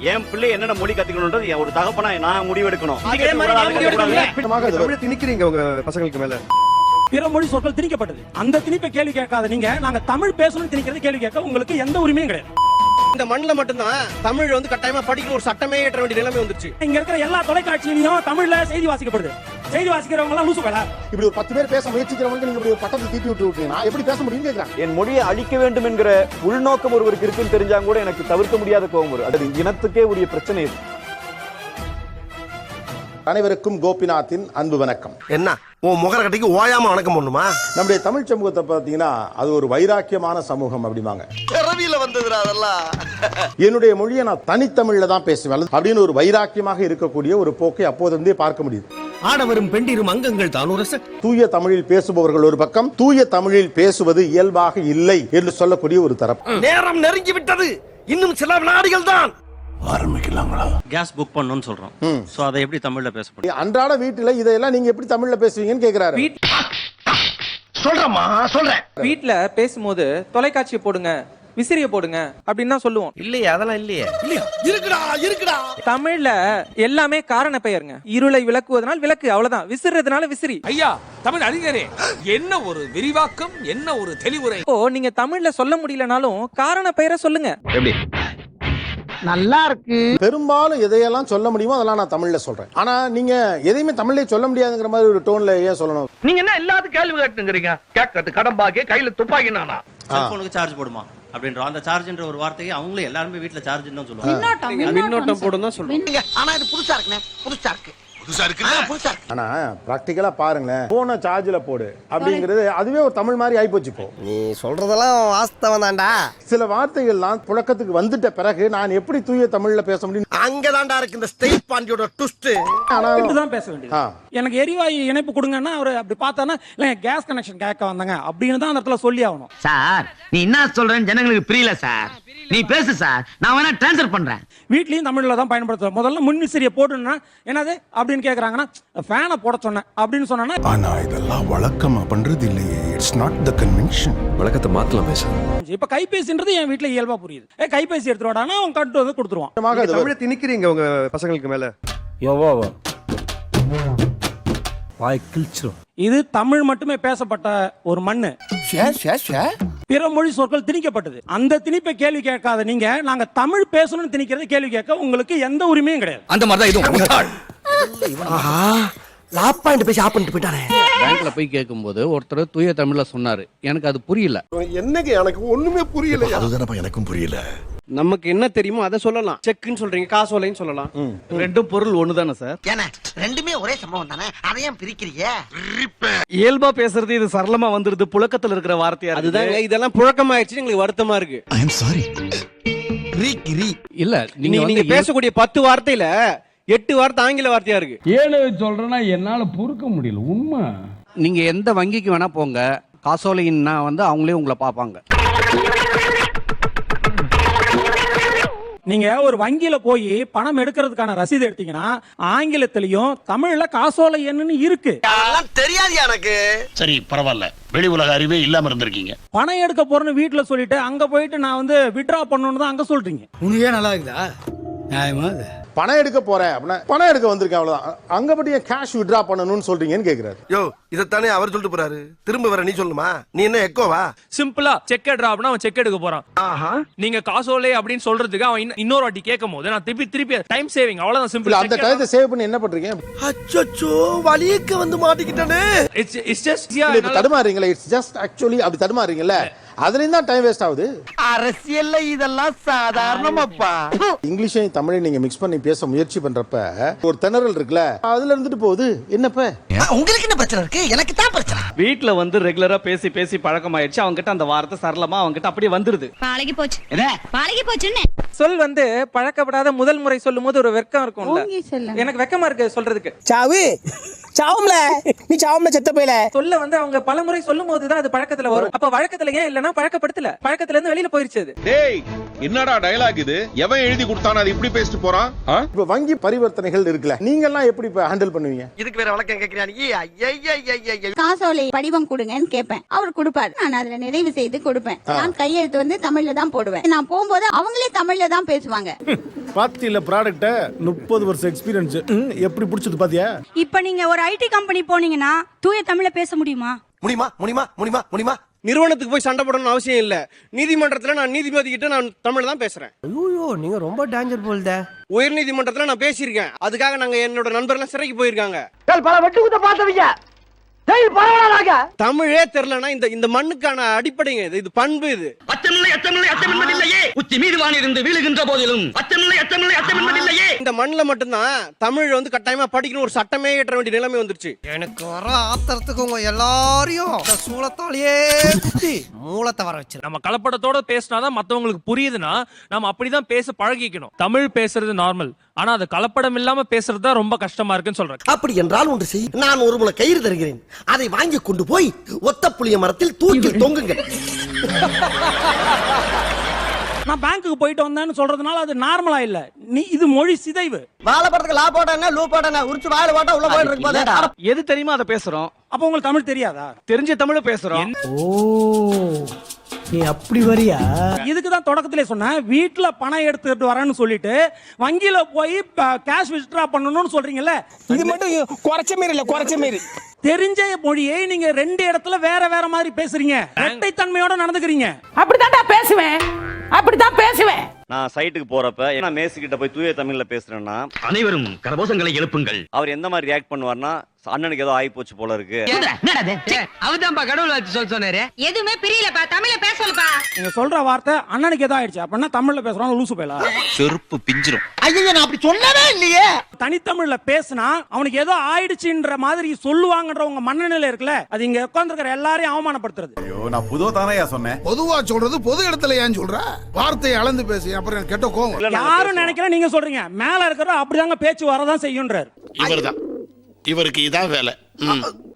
என் பிள்ளை என்னென்ன மொழி கத்துக்கணும்ன்றது என் ஒரு தகப்பனா நான் முடிவெடுக்கணும். திணிக்கிறீங்க உங்க பசங்களுக்கு மேல. பிற மொழி சொற்கள் திணிக்கப்பட்டது. அந்த திணிப்பை கேள்வி கேட்காத நீங்க நாங்க தமிழ் பேசணும் திணிக்கிறது கேள்வி கேட்க உங்களுக்கு எந்த உரிமையும் கிடையாது. இந்த மண்ணுல மட்டும்தான் தமிழ் வந்து கட்டாயமா படிக்கணும் ஒரு சட்டமே ஏற்ற வேண்டிய நிலைமை வந்துருச்சு. இங்க இருக்கிற எல்லா தொலைக்காட்சியிலையும் தமிழ்ல செய்தி வாசிக்கப்படுது. செய்தி வாசிக்கிறவங்க எல்லாம் லூசு பேலா இப்படி ஒரு பத்து பேர் பேச முயற்சிக்கிறவங்களுக்கு நீங்க இப்படி ஒரு பட்டத்தை தீட்டி விட்டு விட்டீங்கன்னா எப்படி பேச முடியும் கேக்குறாங்க. என் மொழியை அழிக்க வேண்டும் என்கிற உள்நோக்கம் ஒருவருக்கு இருக்குன்னு தெரிஞ்சா கூட எனக்கு தவிர்க்க முடியாத கோபம் வரும். அது இனத்துக்கே உரிய பிரச்சனை இது. அனைவருக்கும் கோபிநாத்தின் அன்பு வணக்கம். என்ன? உன் முகர கட்டிக்கு ஓயாம வணக்கம் பண்ணுமா? நம்முடைய தமிழ் சமூகத்தை பார்த்தீங்கன்னா அது ஒரு வைராக்கியமான சமூகம் அப்படிம்பாங்க. பிறவியில வந்ததுடா அதெல்லாம். என்னுடைய மொழியை நான் தனித்தமிழ்ல தான் பேசுவேன். அப்படின்னு ஒரு வைராக்கியமாக இருக்கக்கூடிய ஒரு போக்கை அப்போதிருந்தே பார்க்க முடியுது. ஆடவரும் பெண்டிரும் அங்கங்கள் தானுரச தூய தமிழில் பேசுபவர்கள் ஒரு பக்கம் தூய தமிழில் பேசுவது இயல்பாக இல்லை என்று சொல்லக்கூடிய ஒரு தரப்பு நேரம் நெருங்கி விட்டது. இன்னும் சில வினாடிகள் தான். கேஸ் புக் பண்ணணும்னு சொல்றோம். சோ அதை எப்படி தமிழ்ல பேச முடியும்? அன்றாட வீட்டுல இதையெல்லாம் நீங்க எப்படி தமிழ்ல பேசுவீங்கன்னு கேக்குறாரு. சொல்றேம்மா சொல்றேன். வீட்ல பேசும்போது தொலைக்காட்சியை போடுங்க. விசிறிய போடுங்க அப்படின்னு தான் சொல்லுவோம். இல்லையே அதெல்லாம் இல்லையே. இல்லையா? இருக்குடா இருக்குடா. தமிழ்ல எல்லாமே காரண பெயருங்க. இருளை விளக்குவதனால் விளக்கு அவ்வளவுதான். விசிறதுனால விசிறி. ஐயா தமிழ் அறிஞரே என்ன ஒரு விரிவாக்கம் என்ன ஒரு தெளிவுரை? இப்போ நீங்க தமிழ்ல சொல்ல முடியலனாலும் காரண பெயரை சொல்லுங்க. பெரும்பாலும் எதையெல்லாம் சொல்ல முடியுமோ அதெல்லாம் நான் தமிழ்ல சொல்றேன். ஆனா நீங்க எதையுமே தமிழ்ல சொல்ல முடியாதுங்கிற மாதிரி ஒரு டோன்ல ஏன் சொல்லணும்? நீங்க என்ன எல்லாத்துக்கும் கேள்வி கேட்டுங்கிறீங்க? கேட்கறது கடம்பாக்கி கையில துப்பாக்கி நானா செல்போனுக்கு சார்ஜ் போடுமா? அப்படின்ற அந்த சார்ஜ்ன்ற ஒரு வார்த்தையை அவங்களே எல்லாருமே வீட்ல சார்ஜ்னு தான் சொல்லுவாங்க. மின்னோட்டம் போடும் தான் சொல்லுவோம் ஆனா இது புதுசா இருக்குண்ணே புதுசா இருக்கு. புதுசா இருக்கு ஆனா பிராக்டிக்கலா பாருங்களேன். போன சார்ஜ்ல போடு. அப்படிங்கிறது அதுவே ஒரு தமிழ் மாதிரி ஆயிப்போச்சு இப்போ. நீ சொல்றதெல்லாம் வாஸ்தவம் தான்டா. சில வார்த்தைகள்லாம் புழக்கத்துக்கு வந்துட்ட பிறகு நான் எப்படி தூய தமிழ்ல பேச முடியும்? அங்கதான்டா இருக்கு இந்த ஸ்டேட் பாண்டியோட ட்விஸ்ட் தான் பேச வேண்டியது. எனக்கு எரிவாயு இணைப்பு கொடுங்கன்னா அவர் அப்படி பார்த்தானா இல்ல கேஸ் கனெக்ஷன் கேட்க வந்தாங்க. அப்படின்னு தான் அந்த இடத்துல சொல்லி ஆகணும். சார் நீ என்ன சொல்றேன்னு ஜனங்களுக்கு புரியல சார். நீ பேசு சார். நான் வேணா ட்ரான்ஸ்ஃபர் பண்றேன். வீட்லயும் தமிழ்ல தான் பயன்படுத்துறோம் முதல்ல முன் விசிறியை போட்டுன்னா என்னது? அப்படின்னு கேக்குறாங்கன்னா ஃபேனை போட சொன்னேன் அப்படின்னு சொன்னா ஆனா இதெல்லாம் வழக்கமா பண்றது இல்லையே இட்ஸ் நாட் த கன்வென்ஷன் வழக்கத்தை மாத்தலாமே சார். இப்ப கைபேசின்றது என் வீட்ல இயல்பா புரியுது. ஏ கைபேசி எடுத்துட்டு வாடானா அவன் கட்டு வந்து கொடுத்துருவான். தமிழை திணிக்கிறீங்க உங்க பசங்களுக்கு மேல. வாய் கிழிச்சிரும். இது தமிழ் மட்டுமே பேசப்பட்ட ஒரு மண்ணு. பிற மொழி சொற்கள் திணிக்கப்பட்டது. அந்த திணிப்பை கேள்வி கேட்காத நீங்க நாங்க தமிழ் பேசணும்னு திணிக்கிறது கேள்வி கேட்க உங்களுக்கு எந்த உரிமையும் கிடையாது. அந்த மாதிரி தான் பேசி ஆப் பண்ணிட்டு போயிட்டானே. பேங்க்ல போய் கேட்கும்போது ஒருத்தர் தூய தமிழ்ல சொன்னாரு. எனக்கு அது புரியல. என்னங்க எனக்கு ஒண்ணுமே புரியல அதுதானப்பா எனக்கும் புரியல. நமக்கு என்ன தெரியுமோ அதை சொல்லலாம். செக்குன்னு சொல்றீங்க காசோலைன்னு சொல்லலாம். ரெண்டும் பொருள் ஒண்ணுதானே சார்? ஏன்னா ரெண்டுமே ஒரே சம்பவம் தானே? அதையும் பிரிக்கிறீங்க? இயல்பா பேசுறது இது சரளமா வந்துருது புழக்கத்துல இருக்கிற வார்த்தையா அதுதாங்க இதெல்லாம் புழக்கமாயிடுச்சு எங்களுக்கு வருத்தமா இருக்கு. ஐ எம் சாரி ரீ ரீ இல்ல நீங்க நீங்க பேசக்கூடிய பத்து வார்த்தையில எட்டு வார்த்தை ஆங்கில வார்த்தையா இருக்கு. ஏழு சொல்றேன்னா என்னால பொறுக்க முடியல உண்மை. நீங்க எந்த வங்கிக்கு வேணா போங்க காசோலைன்னா வந்து அவங்களே உங்களை பார்ப்பாங்க. நீங்க ஒரு வங்கியில போய் பணம் எடுக்கிறதுக்கான ரசீது எடுத்தீங்கன்னா ஆங்கிலத்திலையும் தமிழ்ல காசோலை என்னன்னு இருக்கு. அதெல்லாம் தெரியாது எனக்கு? சரி பரவாயில்ல. வெளி உலக அறிவே இல்லாம இருந்திருக்கீங்க. பணம் எடுக்க போறேன்னு வீட்டுல சொல்லிட்டு அங்க போயிட்டு நான் வந்து விட்ரா பண்ணணும்னு தான் அங்க சொல்றீங்க. உனக்கே நல்லா இருக்குதா? நியாயமா பணம் எடுக்க போறேன் அப்படின்னா பணம் எடுக்க வந்திருக்கேன் அவ்வளவுதான். அங்க பட்டி கேஷ் வித்ரா பண்ணணும்னு சொல்றீங்கன்னு கேக்குறாரு. யோ இதத்தானே அவர் சொல்லிட்டு போறாரு. திரும்ப வர நீ சொல்லுமா? நீ என்ன எக்கோவா சிம்பிளா செக் எடுறாப்னா அவன் செக் எடுக்க போறான். ஆஹா. நீங்க காசோலை அப்படின்னு சொல்றதுக்கு அவன் இன்ன- இன்னொரு வாட்டி கேட்கும் போது நான் திருப்பி திருப்பி டைம் சேவிங் அவ்வளவுதான் சிம்பிள் அந்த டயத்தை சேவ் பண்ணி என்ன பண்றீங்க? அச்சோ வலியக்க வந்து மாட்டிக்கிட்டானே. இட்ஸ் இட்ஸ் ஜஸ்ட் தடுமாறீங்களா இட்ஸ் ஜஸ்ட் ஆக்சுவலி அப்படி தடுமாறீங்கல்ல அதுலயும் தான் டைம் வேஸ்ட் ஆகுது. அரசியல்ல இதெல்லாம் சாதாரணமாப்பா. இங்கிலீஷையும் தமிழையும் நீங்க மிக்ஸ் பண்ணி பேச முயற்சி பண்றப்ப ஒரு திணறல் இருக்குல்ல அதுல இருந்துட்டு போகுது. என்னப்ப? உங்களுக்கு என்ன பிரச்சனை இருக்கு? எனக்கு தான் பிரச்சனை. வீட்ல வந்து ரெகுலரா பேசி பேசி பழக்கமாயிடுச்சு. அவங்க கிட்ட அந்த வார்த்தை சரளமா அவங்க கிட்ட அப்படியே வந்துருது. பழகி போச்சு. பழகி போச்சுன்னு. சொல் வந்து பழக்கப்படாத முதல் முறை சொல்லும் போது ஒரு வெக்கம் இருக்கும்ல. எனக்கு வெக்கமா இருக்கு சொல்றதுக்கு. சாவு. சாவும்ல. நீ சாவும்ல செத்த போயில. சொல்ல வந்து அவங்க பலமுறை சொல்லும் போது தான் அது பழக்கத்துல வரும். அப்ப வழக்கத்துல ஏன் இல்லைன்னா ஆனா பழக்கப்படுத்தல. பழக்கத்துல இருந்து வெளியில போயிருச்சு அது. டேய் என்னடா டயலாக் இது? எவன் எழுதி கொடுத்தானோ அது இப்படி பேசிட்டு போறான்? இப்ப வங்கி பரிவர்த்தனைகள் இருக்குல்ல. நீங்க எல்லாம் எப்படி ஹேண்டில் பண்ணுவீங்க? இதுக்கு வேற வழக்கம் கேக்குறாங்க காசோலை படிவம் கொடுங்கன்னு கேட்பேன் அவர் கொடுப்பாரு. நான் அதுல நிறைவு செய்து கொடுப்பேன். நான் கையெழுத்து வந்து தமிழ்ல தான் போடுவேன். நான் போகும்போது அவங்களே தமிழ்ல தான் பேசுவாங்க. பாத்தியில ப்ராடக்ட்ட முப்பது வருஷம் எக்ஸ்பீரியன்ஸ் எப்படி பிடிச்சது பாத்தியா? இப்ப நீங்க ஒரு ஐடி கம்பெனி போனீங்கன்னா தூய தமிழ்ல பேச முடியுமா? முடியுமா? முடியுமா? முடியுமா? முடியுமா? நிறுவனத்துக்கு போய் சண்டை போடணும்னு அவசியம் இல்ல. நீதிமன்றத்துல நான் நீதிபதி கிட்ட நான் தமிழ்ல தான் பேசுறேன். ஐயோ நீங்க ரொம்ப டேஞ்சர் போல்த உயர் நீதிமன்றத்துல நான் பேசியிருக்கேன். அதுக்காக நாங்க என்னோட நண்பர்லாம் சிறைக்கு போயிருக்காங்க. பல வெட்டு குத்த பார்த்தவங்க தமிழே தெரியலனா இந்த இந்த மண்ணுக்கான அடிப்படைங்க இது. இது பண்பு இது. அச்சமில்லை அச்சமில்லை அச்சமில்லை இல்லையே. உச்சி மீதுவான் இருந்து வீழுகின்ற போதிலும். அச்சமில்லை அச்சமில்லை இல்லையே. இந்த மண்ணுல மட்டும்தான் தமிழ் வந்து கட்டாயமா படிக்கணும் ஒரு சட்டமே ஏற்ற வேண்டிய நிலைமை வந்துருச்சு. எனக்கு வர ஆத்திரத்துக்கு உங்க எல்லாரையும் இந்த சூளத்தாலேயே குத்தி மூலத்தை வர வச்சிரு. நம்ம கலப்படத்தோட பேசினாதான் மத்தவங்களுக்கு புரியுதுன்னா நம்ம அப்படிதான் பேச பழகிக்கணும். தமிழ் பேசுறது நார்மல் ஆனா அது கலப்படம் இல்லாம பேசுறது தான் ரொம்ப கஷ்டமா இருக்குன்னு சொல்றேன் அப்படி என்றால் ஒன்று செய். நான் ஒரு முளை கயிறு தருகிறேன். அதை வாங்கி கொண்டு போய் ஒத்த புளிய மரத்தில் தூக்கி தொங்குங்கள். நான் பேங்க்குக்கு போயிட்டு வந்தேன்னு சொல்றதுனால அது நார்மலா இல்ல. நீ இது மொழி சிதைவு. வாழைப்படத்துக்கு லா போட்டானே லூ போட்டானே உரிச்சு வாயில போட்டா உள்ள போயிட்டு இருக்கு எது தெரியுமா அதை பேசுறோம்? அப்ப உங்களுக்கு தமிழ் தெரியாதா? தெரிஞ்ச தமிழ் பேசுறோம். நீ அப்படி வரியா? இதுக்கு தான் தொடக்கத்திலே சொன்னேன். வீட்ல பணம் எடுத்துட்டு வரேன்னு சொல்லிட்டு வங்கியில போய் கேஷ் வித்ட்ரா பண்ணணும்னு சொல்றீங்கல்ல? இது மட்டும் குறைச்ச மாரி இல்ல குறைச்ச மாரி. தெரிஞ்ச மொழியை நீங்க ரெண்டு இடத்துல வேற வேற மாதிரி பேசுறீங்க. இரட்டை தன்மையோட நடந்துக்கிறீங்க. அப்படித்தான்டா பேசுவேன். அப்படித்தான் பேசுவேன். நான் சைட்டுக்கு போறப்ப நான் மேசு கிட்ட போய் தூய தமிழ்ல பேசுறேன்னா அனைவரும் கரபோசங்களை எழுப்புங்கள். அவர் எந்த மாதிரி ரியாக்ட் பண்ணுவார்னா அண்ணனுக்கு ஏதோ ஆகி போச்சு போல இருக்கு. அவதான்பா கடவுள் வச்சு சொல்ல சொன்னாரு. எதுவுமே பிரியலப்பா தமிழ்ல பேசலப்பா நீங்க சொல்ற வார்த்தை அண்ணனுக்கு ஏதோ ஆயிடுச்சு. அப்படின்னா தமிழ்ல பேசுறோம் லூசு போயலா செருப்பு பிஞ்சிரும். ஐயோ நான் அப்படி சொல்லவே இல்லையே. தனித்தமிழ்ல பேசினா அவனுக்கு ஏதோ ஆயிடுச்சுன்ற மாதிரி சொல்லுவாங்கன்ற உங்க மனநிலை இருக்குல்ல அது இங்க உட்கார்ந்துருக்கிற எல்லாரையும் அவமானப்படுத்துறது. நான் புதுவா தானே சொன்னேன்? பொதுவா சொல்றது பொது இடத்துல ஏன் சொல்ற? வார்த்தையை அளந்து பேசி அப்புறம் எனக்கு கெட்ட கோவம். யாரும் நினைக்கல நீங்க சொல்றீங்க. மேல இருக்கிற அப்படிதாங்க பேச்சு வரதான் செய்யுன்றார். இவர்தான். இவருக்கு இதான் வேலை.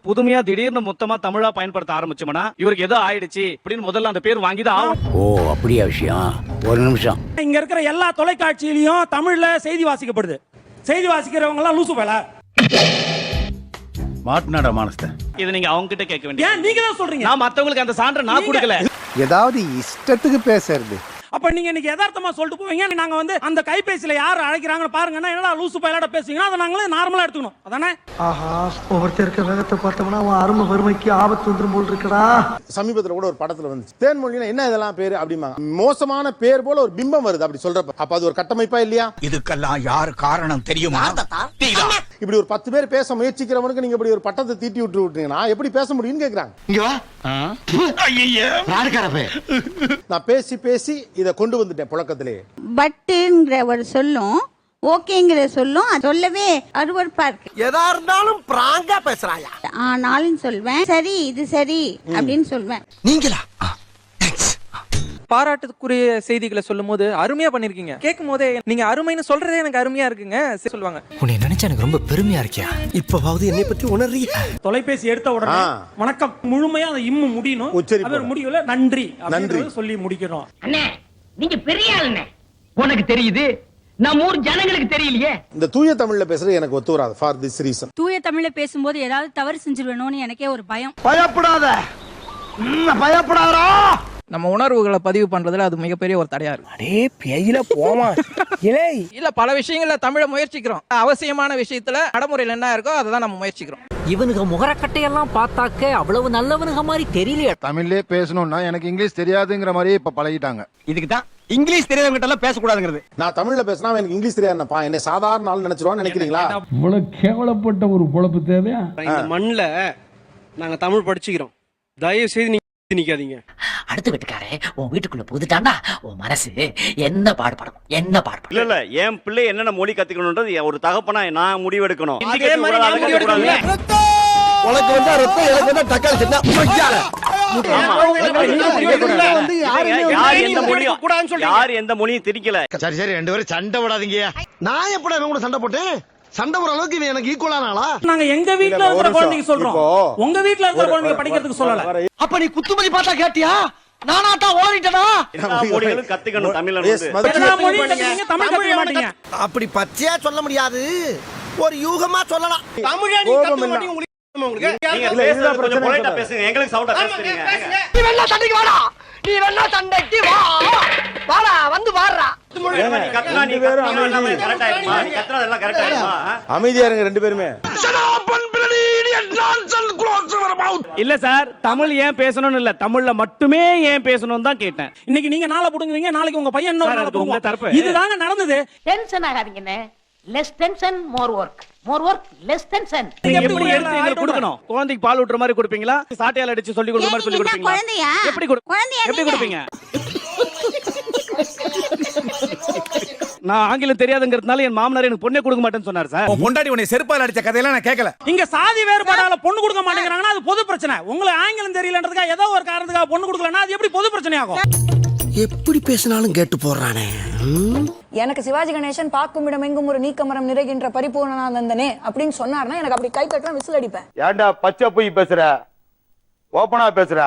புதுமையா திடீர்னு மொத்தமா தமிழா பயன்படுத்த ஆரம்பிச்சோம்னா இவருக்கு ஏதோ ஆயிடுச்சு அப்படின்னு முதல்ல அந்த பேர் வாங்கி தான் ஆகும் ஓ அப்படியா விஷயம்? ஒரு நிமிஷம். இங்க இருக்கிற எல்லா தொலைக்காட்சியிலயும் தமிழ்ல செய்தி வாசிக்கப்படுது. செய்தி வாசிக்கிறவங்க எல்லாம் லூசு பேல மாட்டினாடா மானஸ்த. இது நீங்க அவங்க கிட்ட கேட்க வேண்டிய ஏன் நீங்க தான் சொல்றீங்க? நான் மத்தவங்களுக்கு அந்த சான்றை நான் கொடுக்கல. ஏதாவது இஷ்டத்துக்கு பேசுறது. அப்ப நீங்க இன்னைக்கு யதார்த்தமா சொல்லிட்டு போவீங்க. நாங்க வந்து அந்த கைபேசியில யார் அழைக்கிறாங்கன்னு பாருங்கன்னா என்னடா லூசு பையலாட பேசுவீங்கன்னா அதை நாங்களே நார்மலா எடுத்துக்கணும். அதானே? ஆஹா ஒவ்வொருத்தர் இருக்க வேகத்தை பார்த்தோம்னா அவன் அருமை வறுமைக்கு ஆபத்து வந்துரும் போல் இருக்கடா. சமீபத்துல கூட ஒரு படத்துல வந்துச்சு. தேன்மொழினா என்ன இதெல்லாம் பேரு அப்படிம்பாங்க. மோசமான பேர் போல ஒரு பிம்பம் வருது அப்படி சொல்றப்ப. அப்ப அது ஒரு கட்டமைப்பா இல்லையா? இதுக்கெல்லாம் யார் காரணம் தெரியுமா? இப்படி ஒரு பத்து பேர் பேச முயற்சிக்கிறவனுக்கு நீங்க இப்படி ஒரு பட்டத்தை தீட்டி விட்டு விட்டீங்கன்னா எப்படி பேச முடியும்னு கேக்குறாங்க. இங்க வா. ராடுக்காரப்பே நான் பேசி பேசி இதை கொண்டு வந்துட்டேன் புழக்கத்திலே. பட்டுங்கிற ஒரு சொல்லும் ஓகேங்கிற சொல்லும் சொல்லவே அருவருப்பா இருக்கு. எதா இருந்தாலும் பிராங்கா பேசுறாயா? ஆனாலும் சொல்வேன் சரி இது சரி அப்படின்னு சொல்வேன். நீங்களா? பாராட்டுக்குரிய செய்திகளை சொல்லும் போது அருமையா பண்ணிருக்கீங்க. கேட்கும் போதே நீங்க அருமைன்னு சொல்றதே எனக்கு அருமையா இருக்குங்க சரி சொல்லுவாங்க. உன்னை நினைச்சா எனக்கு ரொம்ப பெருமையா இருக்கியா? இப்பவாவது என்னை பத்தி உணர்றீங்க தொலைபேசி எடுத்த உடனே. வணக்கம். முழுமையா அந்த இம்மு முடியணும். அவர் முடியல நன்றி நன்றி. சொல்லி முடிக்கணும் அண்ணே நீங்க பெரிய ஆளுண்ணே. உனக்கு தெரியுது? நம்ம ஊர் ஜனங்களுக்கு தெரியலையே. இந்த தூய தமிழ்ல பேசுறது எனக்கு ஒத்து வராது ஃபார் திஸ் ரீசன் தூய தமிழ்ல பேசும்போது ஏதாவது தவறு செஞ்சிருவேணும்னு எனக்கே ஒரு பயம். பயப்படாத. பயப்படாதா நம்ம உணர்வுகளை பதிவு பண்றதுல அது மிகப்பெரிய ஒரு தடையா இருக்கு. அடே பேயில போமா இலே. இல்ல பல விஷயங்கள்ல தமிழை முயற்சிக்கிறோம். அவசியமான விஷயத்துல நடைமுறையில் என்ன இருக்கோ அதை தான் நம்ம முயற்சிக்கிறோம். இவனுக்கு முகரக்கட்டையெல்லாம் பார்த்தாக்க அவ்வளவு நல்லவனுங்க மாதிரி தெரியலையே. தமிழ்லே பேசணும்னா எனக்கு இங்கிலீஷ் தெரியாதுங்கிற மாதிரியே இப்ப பழகிட்டாங்க. இதுக்கு தான் இங்கிலீஷ் தெரியாதவங்க எல்லாம் பேசக்கூடாதுங்கிறது. நான் தமிழ்ல பேசினா எனக்கு இங்கிலீஷ் தெரியாதுப்பா என்ன சாதாரண ஆள் நினைச்சிருவான்னு நினைக்கிறீங்களா? இவ்வளவு கேவலப்பட்ட ஒரு பொழப்பு தேவையா? இந்த மண்ணுல நாங்க தமிழ் படிச்சுக்கிறோம். தயவு செய்து நீங்க நிக்காதீங்க. அடுத்த வீட்டுக்காரே உன் வீட்டுக்குள்ள புகுதுட்டாண்டா உன் மனசு என்ன பாடுபடும்? என்ன பாடுபடும்? இல்ல இல்ல என் பிள்ளை என்னென்ன மொழி கத்துக்கணும்ன்றது ஒரு தகப்பனா நான் முடிவெடுக்கணும். அதே மாதிரி நான் முடிவு எடுக்கணும்ல? உனக்கு வந்தா ரத்தம் எனக்கு வந்தா தக்காளி சட்னா மொய்யால. யார் எந்த மொழியும் கூடாதுன்னு சொல்றீங்க. யார் எந்த மொழியும் திரிக்கல சரி சரி ரெண்டு பேரும் சண்டை விடாதீங்க நான் எப்படா இவன் கூட சண்டை போட்டேன்? சண்டை போற அளவுக்கு இவன் எனக்கு ஈக்குவலான ஆளா? நாங்க எங்க வீட்ல இல்ல, இருக்கிற குழந்தைக்கு. சொல்றோம். உங்க வீட்ல இருக்கிற குழந்தைங்க படிக்கிறதுக்கு சொல்லல. அப்ப நீ குத்துமதி பார்த்தா கேட்டியா? நானாட்டா ஓடிட்டனா? மொழிகளும் கத்துக்கணும் தமிழ்ல தமிழ் கத்துக்க மாட்டீங்க. அப்படி பச்சையா சொல்ல முடியாது. ஒரு யூகமா சொல்லலாம். தமிழே நீ கத்துக்க. மாட்டீங்க உங்களுக்கு எங்களுக்கு சவுண்டா பேசுறீங்க. நீ வேணா சண்டைக்கு வாடா. நீ வேணா சண்டைக்கு வா. வாடா வந்து வாடுறா. அமைதியா இருங்க. ரெண்டு பேருமே. இல்ல சார் தமிழ் ஏன் பேசணும்னு இல்ல. தமிழ்ல மட்டுமே ஏன் பேசணும் தான் கேட்டேன். இன்னைக்கு நீங்க நாளை புடுங்குவீங்க நாளைக்கு உங்க பையன் இன்னொரு இதுதாங்க நடந்தது. Tension ஆகாதீங்கண்ணே less tension more work more work less tension நீங்க எப்படி எடுத்து எங்களுக்கு கொடுக்கணும்? குழந்தைக்கு பால் ஊட்டுற மாதிரி கொடுப்பீங்களா? சாட்டையால அடிச்சு சொல்லி கொடுக்குற மாதிரி சொல்லி குழந்தையா? எப்படி கொடு- குழந்தையா எப்படி நீங்க? கொடுப்பீங்க? நான் ஆங்கிலம் தெரியாதுங்கிறதுனால என் மாமனார் எனக்கு பொண்ணே கொடுக்க மாட்டேன்னு சொன்னார் சார். பொண்டாடி உன்னை செருப்பால் அடிச்ச கதையெல்லாம் நான் கேட்கல இங்க சாதி வேறுபாடால பொண்ணு கொடுக்க மாட்டேங்கிறாங்கன்னா அது பொது பிரச்சனை. உங்களுக்கு ஆங்கிலம் தெரியலன்றதுக்காக ஏதோ ஒரு காரணத்துக்காக பொண்ணு கொடுக்கலன்னா அது எப்படி பொது பிரச்சனை ஆகும் எப்படி பேசினாலும் கேட்டு போடுறானே. எனக்கு சிவாஜி கணேசன் பார்க்கும் இடம் எங்கும் ஒரு நீக்கமரம் நிறைகின்ற பரிபூர்ணானந்தனே அப்படின்னு சொன்னார்னா எனக்கு அப்படி கை தட்டுறேன் விசில் அடிப்பேன். ஏன்டா பச்சை போய் பேசுற? ஓப்பனா பேசுற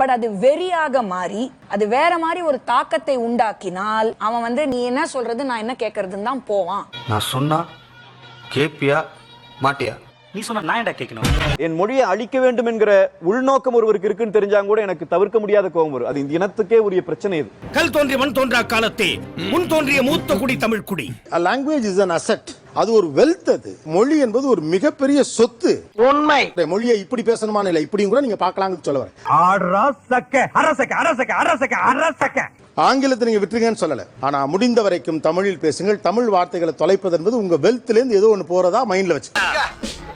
பட் அது வெறியாக மாறி அது வேற மாதிரி ஒரு தாக்கத்தை உண்டாக்கினால் அவன் வந்து நீ என்ன சொல்றது? நான் என்ன கேட்கறதுன்னு தான் போவான். நான் சொன்னா கேப்பியா மாட்டியா? நீ சொன்ன நான் என்ன கேட்கணும் என் மொழியை அழிக்க வேண்டும் என்கிற உள்நோக்கம் ஒருவருக்கு இருக்குன்னு தெரிஞ்சா கூட எனக்கு தவிர்க்க முடியாத கோபம் வரும். அது இந்த இனத்துக்கே உரிய பிரச்சனை இது. கல் தோன்றிய மண் தோன்றா காலத்தே முன் தோன்றிய மூத்த குடி தமிழ் குடி. லாங்குவேஜ் இஸ் அன் அசெட் அது ஒரு வெல்த் அது. மொழி என்பது ஒரு மிகப்பெரிய சொத்து. உண்மை. மொழியை இப்படி பேசணுமான இல்ல இப்படியும் கூட நீங்க பார்க்கலாம்னு சொல்ல வரேன். ஆங்கிலத்தை நீங்க விட்டுருங்கன்னு சொல்லல. ஆனா முடிந்த வரைக்கும் தமிழில் பேசுங்கள். தமிழ் வார்த்தைகளை தொலைப்பது என்பது உங்க வெல்த்ல இருந்து ஏதோ ஒண்ணு போறதா மைண்ட்ல வச்சு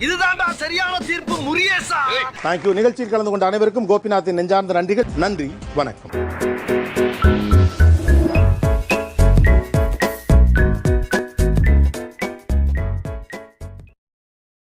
இதுதான்டா சரியான தீர்ப்பு முரியேசா தேங்க்யூ நிகழ்ச்சியில் கலந்து கொண்ட அனைவருக்கும் கோபிநாத்தின் நெஞ்சார்ந்த நன்றிகள். நன்றி. வணக்கம்.